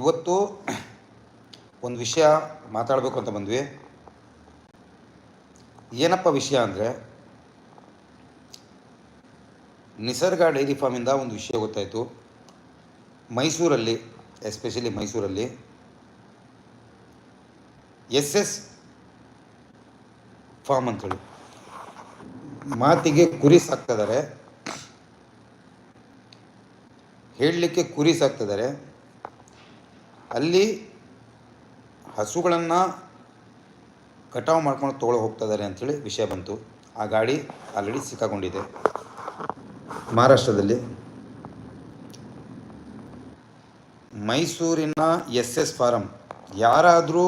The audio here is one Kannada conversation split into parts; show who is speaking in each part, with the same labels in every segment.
Speaker 1: ಇವತ್ತು ಒಂದು ವಿಷಯ ಮಾತಾಡಬೇಕು ಅಂತ ಬಂದ್ವಿ. ಏನಪ್ಪ ವಿಷಯ ಅಂದರೆ, ನಿಸರ್ಗ ಡೈರಿ ಫಾರ್ಮಿಂದ ಒಂದು ವಿಷಯ ಗೊತ್ತಾಯಿತು. ಮೈಸೂರಲ್ಲಿ, ಎಸ್ಪೆಷಲಿ ಮೈಸೂರಲ್ಲಿ ಎಸ್ ಎಸ್ ಫಾರ್ಮ್ ಅಂತೇಳಿ ಮಾತಿಗೆ ಕುರಿ ಸಾಕ್ತಿದ್ದಾರೆ. ಹೇಳಲಿಕ್ಕೆ ಕುರಿ ಸಾಕ್ತಿದ್ದಾರೆ. ಅಲ್ಲಿ ಹಸುಗಳನ್ನು ಕಟಾವು ಮಾಡ್ಕೊಂಡು ತೊಗೊಳ್ಳೋ ಹೋಗ್ತಾಯಿದ್ದಾರೆ ಅಂಥೇಳಿ ವಿಷಯ ಬಂತು. ಆ ಗಾಡಿ ಆಲ್ರೆಡಿ ಸಿಕ್ಕಾಕೊಂಡಿದೆ. ಮಹಾರಾಷ್ಟ್ರದಲ್ಲಿ. ಮೈಸೂರಿನ ಎಸ್ ಎಸ್ ಫಾರಂ ಯಾರಾದರೂ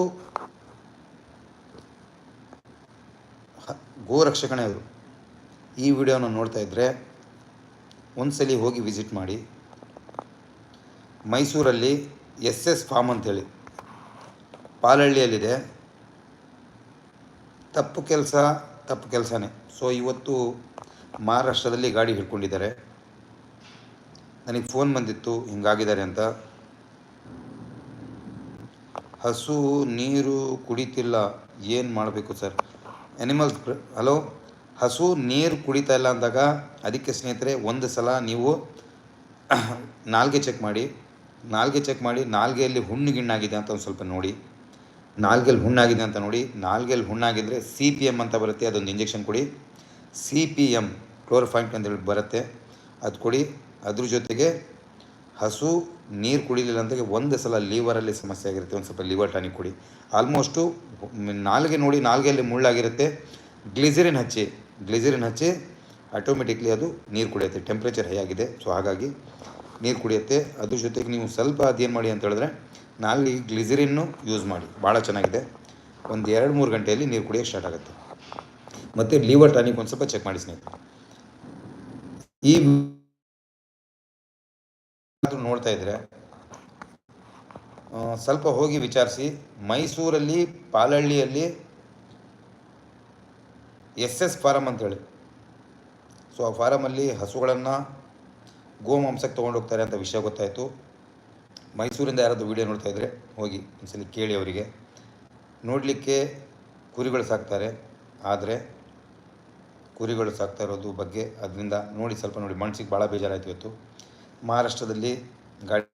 Speaker 1: ಗೋರಕ್ಷಕಣೆಯವರು ಈ ವಿಡಿಯೋನ ನೋಡ್ತಾ ಇದ್ದರೆ ಒಂದ್ಸಲಿ ಹೋಗಿ ವಿಸಿಟ್ ಮಾಡಿ. ಮೈಸೂರಲ್ಲಿ ಎಸ್ ಎಸ್ ಫಾರ್ಮ್ ಅಂತೇಳಿ ಪಾಲಹಳ್ಳಿಯಲ್ಲಿದೆ ತಪ್ಪು ಕೆಲಸ, ತಪ್ಪು ಕೆಲಸನೇ. ಸೊ ಇವತ್ತು ಮಹಾರಾಷ್ಟ್ರದಲ್ಲಿ ಗಾಡಿ ಹಿಡ್ಕೊಂಡಿದ್ದಾರೆ. ನನಗೆ ಫೋನ್ ಬಂದಿತ್ತು, ಹಿಂಗಾಗಿದ್ದಾರೆ ಅಂತ. ಹಸು, ನೀರು ಕುಡಿತಿಲ್ಲ. ಏನು ಮಾಡಬೇಕು ಸರ್? Animals hello? ಹಸು, ನೀರು ಕುಡಿತಾ ಇಲ್ಲ ಅಂದಾಗ ಅದಕ್ಕೆ ಸ್ನೇಹಿತರೆ, ಒಂದು ಸಲ ನೀವು ನಾಲ್ಗೆ ಚೆಕ್ ಮಾಡಿ. ನಾಲ್ಗೆ ಚೆಕ್ ಮಾಡಿ, ನಾಲ್ಗೆಯಲ್ಲಿ ಹುಣ್ಣು ಗಿಣ್ಣಾಗಿದೆ ಅಂತ ಒಂದು ಸ್ವಲ್ಪ ನೋಡಿ. ನಾಲ್ಗೆಲ್ಲಿ ಹುಣ್ಣಾಗಿದೆ ಅಂತ ನೋಡಿ. ನಾಲ್ಗೆಲ್ಲಿ ಹುಣ್ಣಾಗಿದ್ದರೆ ಸಿ ಪಿ ಎಂ ಅಂತ ಬರುತ್ತೆ, ಅದೊಂದು ಇಂಜೆಕ್ಷನ್ ಕೊಡಿ. ಸಿ ಪಿ ಎಂ ಕ್ಲೋರೋಫೈಂಟ್ ಅಂತೇಳಿ ಬರುತ್ತೆ. ಅದು ಕೊಡಿ. ಅದ್ರ ಜೊತೆಗೆ ಹಸು, ನೀರು ಕುಡಿಲಿಲ್ಲ ಅಂತ ಒಂದು ಸಲ ಲೀವರಲ್ಲಿ ಸಮಸ್ಯೆ ಆಗಿರುತ್ತೆ, ಒಂದು ಸ್ವಲ್ಪ ಲಿವರ್ ಟಾನಿಕ್ ಕೊಡಿ. ಆಲ್ಮೋಸ್ಟು ನಾಲ್ಗೆ ನೋಡಿ, ನಾಲ್ಗೆಯಲ್ಲಿ ಮುಳ್ಳಾಗಿರುತ್ತೆ. ಗ್ಲಿಸರಿನ್ ಹಚ್ಚಿ ಗ್ಲಿಸರಿನ್ ಹಚ್ಚಿ ಆಟೋಮೆಟಿಕ್ಲಿ ಅದು ನೀರು ಕುಡಿಯುತ್ತೆ. ಟೆಂಪ್ರೇಚರ್ ಹೈ ಆಗಿದೆ ಸೊ ಹಾಗಾಗಿ ನೀರು ಕುಡಿಯುತ್ತೆ, ಅದ್ರ ಜೊತೆಗೆ ನೀವು ಸ್ವಲ್ಪ ಅದೇನು ಮಾಡಿ ಅಂತ ಹೇಳಿದ್ರೆ ನಾಲ್ಕು ಗ್ಲಿಸರಿನ್ನು ಯೂಸ್ ಮಾಡಿ. ಭಾಳ ಚೆನ್ನಾಗಿದೆ. ಒಂದು ಎರಡು ಮೂರು ಗಂಟೆಯಲ್ಲಿ ನೀರು ಕುಡಿಯೋಕ್ಕೆ ಸ್ಟಾರ್ಟ್ ಆಗುತ್ತೆ. ಮತ್ತು ಲಿವರ್ ಟಾನಿಕ್ ಒಂದು ಸ್ವಲ್ಪ ಚೆಕ್ ಮಾಡಿ ಸ್ನೇಹಿತರೆ. ಈ ನೋಡ್ತಾ ಇದ್ರೆ ಸ್ವಲ್ಪ ಹೋಗಿ ವಿಚಾರಿಸಿ, ಮೈಸೂರಲ್ಲಿ ಪಾಲಹಳ್ಳಿಯಲ್ಲಿ ಎಸ್ ಎಸ್ ಫಾರಮ್ ಅಂತೇಳಿ ಸೊ ಆ ಫಾರಮಲ್ಲಿ ಹಸುಗಳನ್ನು ಗೋಮಾಂಸಕ್ಕೆ ತೊಗೊಂಡು ಹೋಗ್ತಾರೆ ಅಂತ ವಿಷಯ ಗೊತ್ತಾಯಿತು. ಮೈಸೂರಿಂದ ಯಾರಾದರೂ ವೀಡಿಯೋ ನೋಡ್ತಾ ಇದ್ದರೆ ಹೋಗಿ ಒಂದ್ಸಲಿ ಕೇಳಿ ಅವರಿಗೆ. ನೋಡಲಿಕ್ಕೆ ಕುರಿಗಳು ಸಾಕ್ತಾರೆ. ಆದರೆ ಕುರಿಗಳು ಸಾಕ್ತಾ ಇರೋದು ಬಗ್ಗೆ ಅದರಿಂದ ನೋಡಿ ಸ್ವಲ್ಪ ನೋಡಿ ಮನಸ್ಸಿಗೆ ಭಾಳ ಬೇಜಾರಾಯಿತು ಇವತ್ತು. ಮಹಾರಾಷ್ಟ್ರದಲ್ಲಿ ಗಾಡಿ